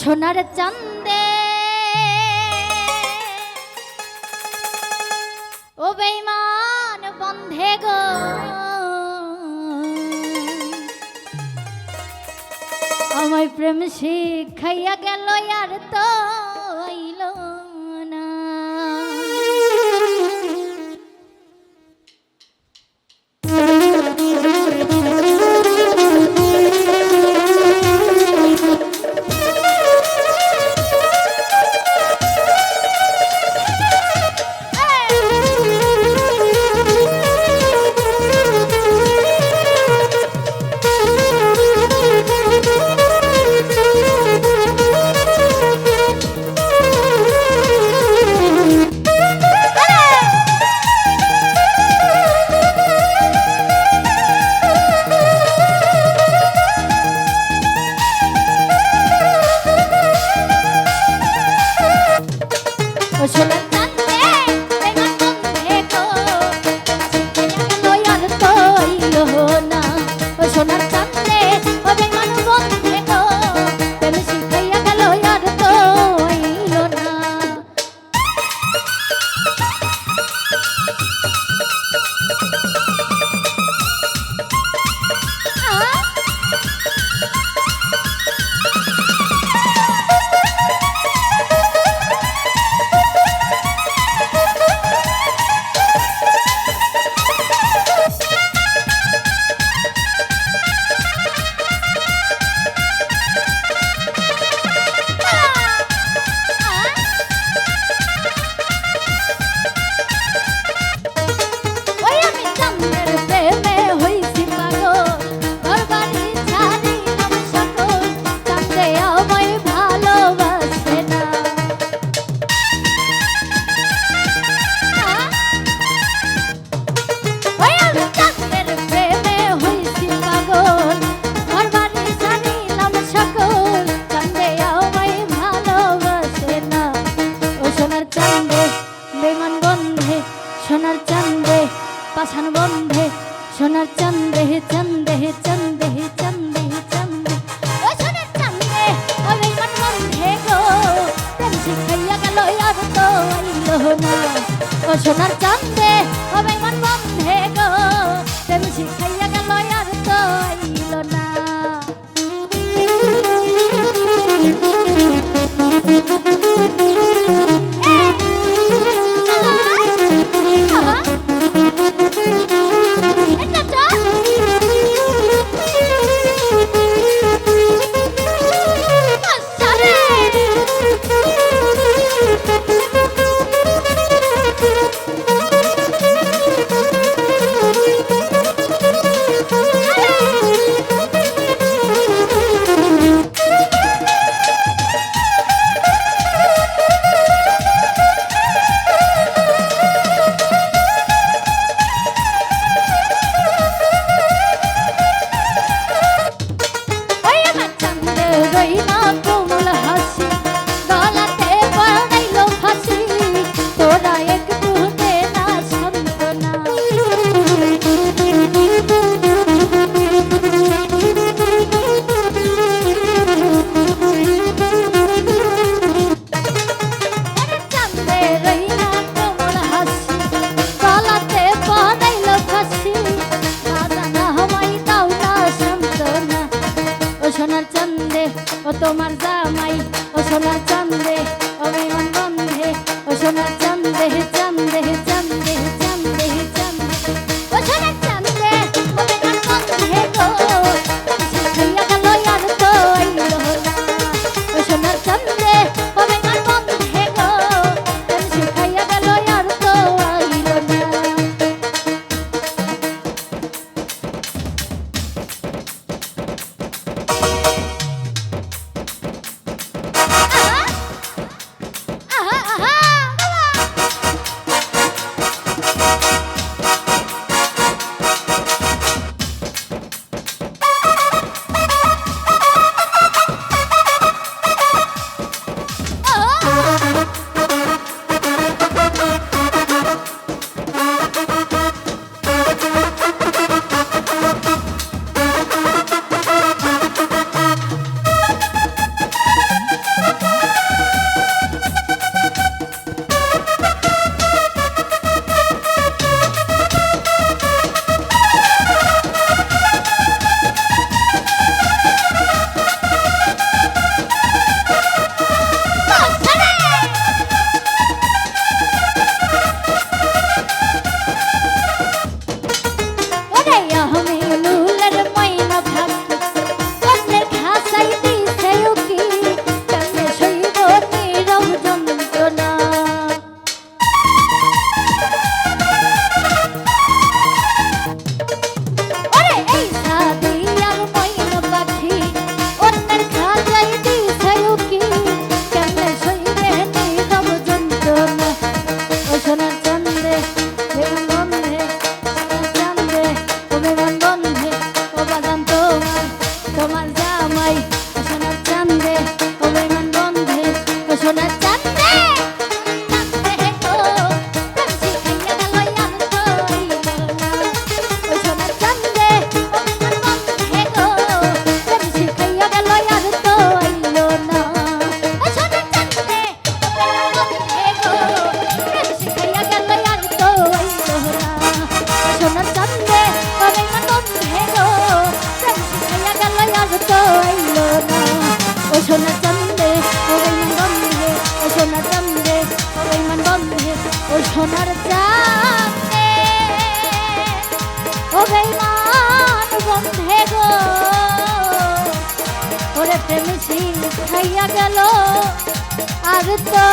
সোনার চন্দে ও বেমান বন্ধে গো। আমায় প্রেম শিখাইয়া গেল আর তো। 我学来 চন্দে, সোনার চন্দে চন্দে চন্দে চন্দে চন্দে। ও সোনার চন্দে ও বেলমন বন্ধে গো। তেমসি খাইয়া গেল আর তো আইলো না। ও সোনার চন্দে সোনার চন্দে ও তোমার জামাই ও সোনার চন্দে ও বিমান বন্ধে ও সোনার তো আইলো না ও সোনা চান্দে ও বেইমান বন্ধে ও সোনা চান্দে ও বেইমান বন্ধে ও সোনার চান্দে ও বেইমান বন্ধে গো ওরে প্রেম খাইয়া গেল আর তো